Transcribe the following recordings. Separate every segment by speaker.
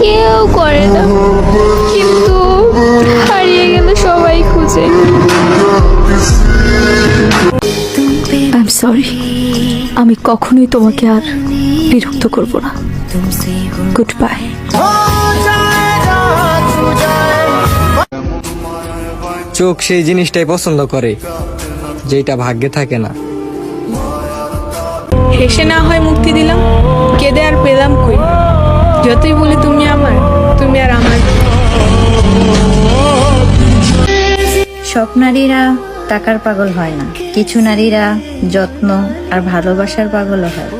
Speaker 1: কেউ করে না। কিন্তু হারিয়ে গেলে সবাই খুঁজে।
Speaker 2: আই সরি আমি কখনোই তোমাকে আর বিরক্ত করব না। গুড বাই
Speaker 3: চোখ সেই জিনিসটাই পছন্দ করে যেটা ভাগ্যে থাকে না।
Speaker 4: হেসে না হয় মুক্তি দিলাম কেঁদে আর পেলাম কই? যতই বলি তুমি আমার তুমি আর আমার।
Speaker 5: সব নারীরা টাকার পাগল হয় না। কিছু নারীরা যত্ন আর ভালোবাসার পাগলও হয়।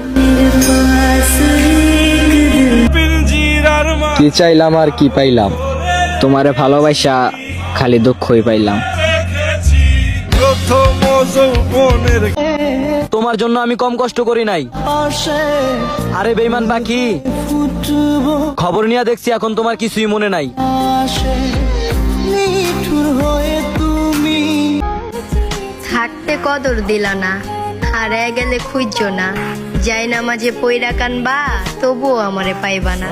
Speaker 3: কি চাইলাম আর কি পাইলাম? তোমারে ভালোবাসা খালি দুঃখই পাইলাম। তোমার জন্য আমি কম কষ্ট করি নাই। আরে বেইমান পাখি খবর নিয়ে দেখছি এখন তোমার কিছুই মনে নাই।
Speaker 5: থাকতে কদর দিল না হারায় গেলে খুঁজছ না। যাই না মাঝে পইরা কানবা তবুও আমারে পাইবা না।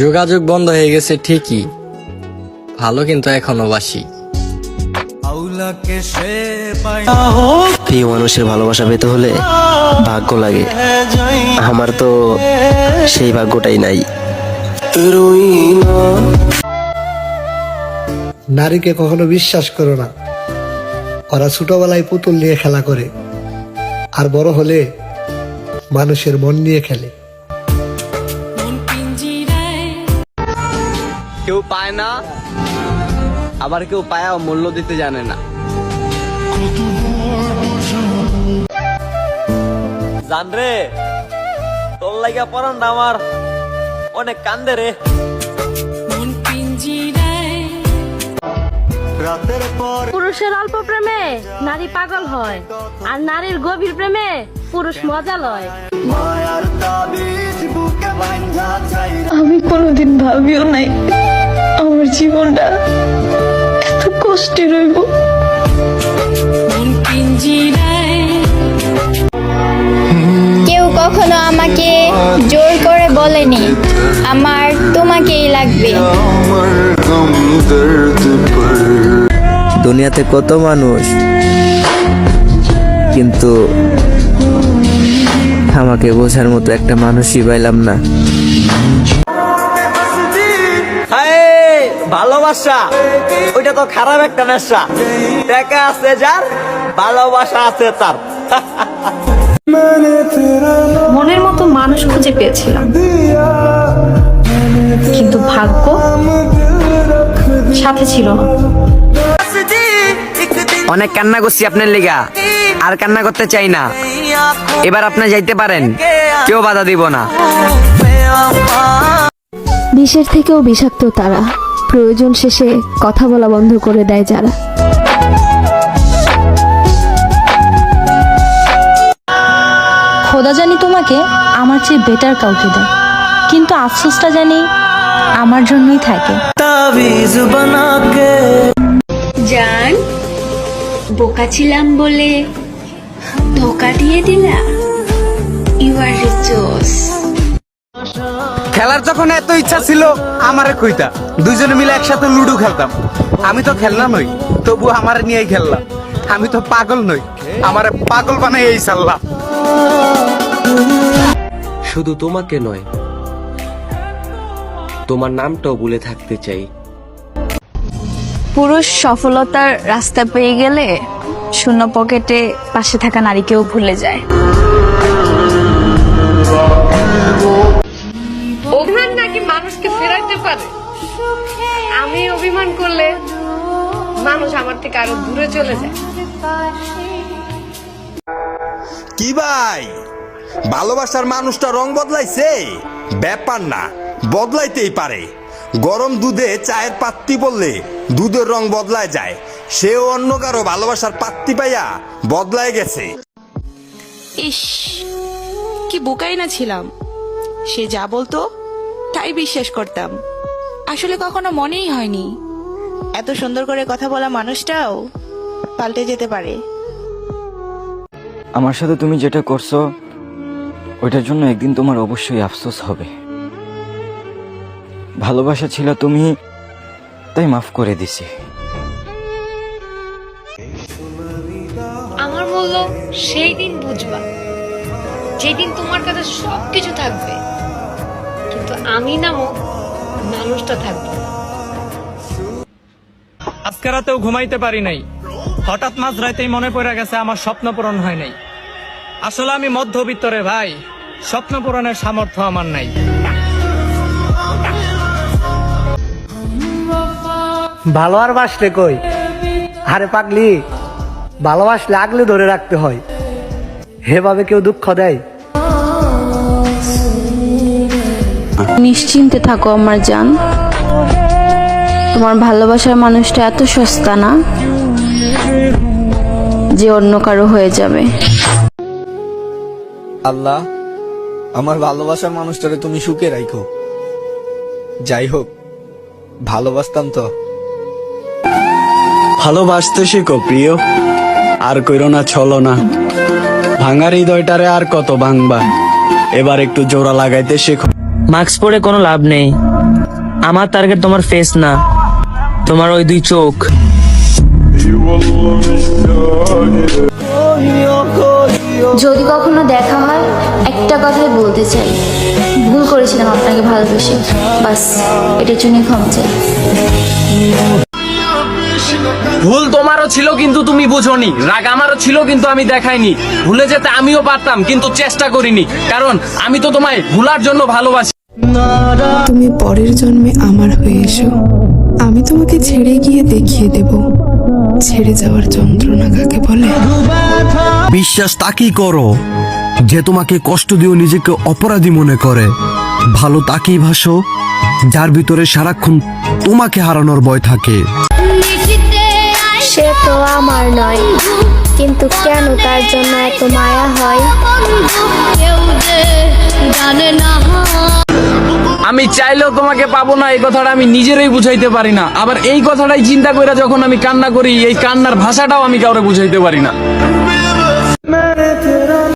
Speaker 3: যোগাযোগ বন্ধ হয়ে গেছে ঠিকই ভালো কিন্তু এখনও বাসি।
Speaker 6: প্রিয় মানুষের ভালোবাসা পেতে হলে ভাগ্য লাগে। আমার তো সেই ভাগ্যটাই নাই।
Speaker 7: নারীকে কখনো বিশ্বাস করো না। ওরা ছোটবেলায় পুতুল নিয়ে খেলা করে। আর বড় হলে মানুষের মন নিয়ে খেলে।
Speaker 3: কেউ পায় না। আবার কেউ পায়া মূল্য দিতে জানে না। জান রে তোর লাগা পরান আমার অনেক কান্দে রে।
Speaker 8: পুরুষের অল্প প্রেমে নারী পাগল হয় আর নারীর গভীর প্রেমে পুরুষ মজা লয়
Speaker 2: আমি কোনোদিন ভাবিও নাই আমার জীবনটা কষ্টে রইব।
Speaker 1: কেউ কখনো আমাকে জোর করে বলেনি আমার তোমাকেই লাগবে।
Speaker 6: দুনিয়াতে কত মানুষ কিন্তু আমাকে বোঝার মতো একটা মানুষই পাইলাম না।
Speaker 3: ভালোবাসা ওইটা তো খারাপ একটা নেশা। টাকা আছে যার ভালোবাসা আছে তার।
Speaker 2: মনের মতো মানুষ খুঁজে পেয়েছিলাম। কিন্তু ভাগ্য সাথে ছিল না।
Speaker 9: অনেক কান্না করছি আপনার লেগা। আর কান্না করতে চাই না। এবার আপনি যাইতে পারেন। কেউ বাধা দিব না।
Speaker 2: বিষের থেকেও বিষাক্ত তারা। প্রয়োজন শেষে কথা বলা বন্ধ করে দেয় যারা। খোদা জানি তোমাকে আমার চেয়ে বেটার কাউকে দেয় কিন্তু আফসোসটা জানি আমার জন্যই থাকে।
Speaker 1: জান বোকা ছিলাম বলে ধোকা দিয়ে দিলা? ইউ আর রিচোস
Speaker 9: খেলার যখন এত ইচ্ছা ছিল আমারে কইতা দুইজনে মিলে একসাথে লুডো খেলতাম। আমি তো খেলনা নই তবু আমার নিয়েই খেললাম। আমি তো পাগল নই আমার পাগল বানাই এই সাল্লাহ
Speaker 6: শুধু তোমাকে নয় তোমার নামটাও বলে থাকতে চাই।
Speaker 2: পুরুষ সফলতার রাস্তা পেয়ে গেলে শূন্য পকেটে পাশে থাকা নারীকেও ভুলে যায়।
Speaker 4: অভিমান নাকি মানুষকে ফেরাইতে পারে? আমি অভিমান করলে মানুষ আমার থেকে আরও দূরে চলে যায়।
Speaker 10: কি ভাই? ভালোবাসার মানুষটা রং বদলাইছে? ব্যাপার না বদলাইতেই পারে। গরম দুধে চায়ের পাত্তি বললে দুধের রং বদলায় যায়। সেও অন্য কারও ভালোবাসার পাত্তি পাইয়া বদলায় গেছে।
Speaker 4: ইস কি বোকাই না ছিলাম। সে যা বলতো তাই বিশ্বাস করতাম। আসলে কখনো মনেই হয়নি। এত সুন্দর করে কথা বলা মানুষটাও পাল্টে যেতে পারে।
Speaker 6: আমার সাথে তুমি যেটা করছ
Speaker 11: ওইটার জন্য একদিন তোমার অবশ্যই আফসোস হবে। ভালোবাসা ছিল তুমি তাই মাফ করে দিছি।
Speaker 4: আমার মূল্য সেই দিন বুঝবা। যেদিন তোমার কাছে সবকিছু থাকবে আমি নামক মানুষটা থাকব।
Speaker 12: আজকে রাতেও ঘুমাইতে পারি নাই। হঠাৎ মাঝ রাতেই মনে পড়ে গেছে আমার স্বপ্ন পূরণ হয় নাই। আসলে আমি মধ্যবিত্ত রে ভাই স্বপ্ন পূরণের সামর্থ্য আমার নাই।
Speaker 7: ভালো আর বাসলে কই? আরে পাগলি ভালোবাসলে আগলে ধরে রাখতে হয়। হেভাবে কেউ দুঃখ দেয়?
Speaker 13: নিশ্চিন্তে থাকো আমার জান। তোমার ভালোবাসার মানুষটা এত সস্তা না যে অন্য কারও হয়ে যাবে।
Speaker 14: আল্লাহ আমার ভালোবাসার মানুষটারে তুমি সুখে রাখো যাই হোক ভালোবাসতাম তো।
Speaker 15: ভালোবাসতে শেখো প্রিয়। আর কইরো না ছলো না। ভাঙার হৃদয়টারে আর কত ভাঙবা? এবার একটু জোড়া লাগাইতে শেখো।
Speaker 12: মাস্ক পরে কোনো লাভ নেই। আমার টার্গেট তোমার ফেস না। তোমার ওই দুই চোখ।
Speaker 13: যদি কখনো দেখা হয় একটা কথাই বলতে চাই। ভুল করেছিলাম আপনাকে ভালোবেসে। বাস এটার জন্য ক্ষমা চাই।
Speaker 12: ভুল তোমারও ছিল কিন্তু তুমি বুঝোনি। রাগ আমারও ছিল কিন্তু আমি দেখাইনি। ভুলে যেতে আমিও পারতাম কিন্তু চেষ্টা করিনি। কারণ আমি তো তোমায় ভুলার জন্য ভালোবাসি।
Speaker 16: তুমি পরের জন্মে আমার হয়ে এসো। আমি তোমাকে ছেড়ে গিয়ে দেখিয়ে দেব। ছেড়ে যাওয়ার যন্ত্রণা কাকে বলে?
Speaker 15: বিশ্বাস তাকেই করো যে তোমাকে কষ্ট দিয়েও নিজেকে অপরাধী মনে করে। ভালো তাকেই ভাসো যার ভিতরে সারাক্ষণ তোমাকে হারানোর ভয় থাকে।
Speaker 1: সে তো আমার নয় কিন্তু কেন তার জন্য এত মায়া হয়?
Speaker 12: আমি চাইলেও তোমাকে পাবো না, এই কথাটা আমি নিজেরই বুঝাইতে পারি না। আবার এই কথাটাই চিন্তা করে যখন আমি কান্না করি, এই কান্নার ভাষাটাও আমি কাউরে বুঝাইতে পারি না।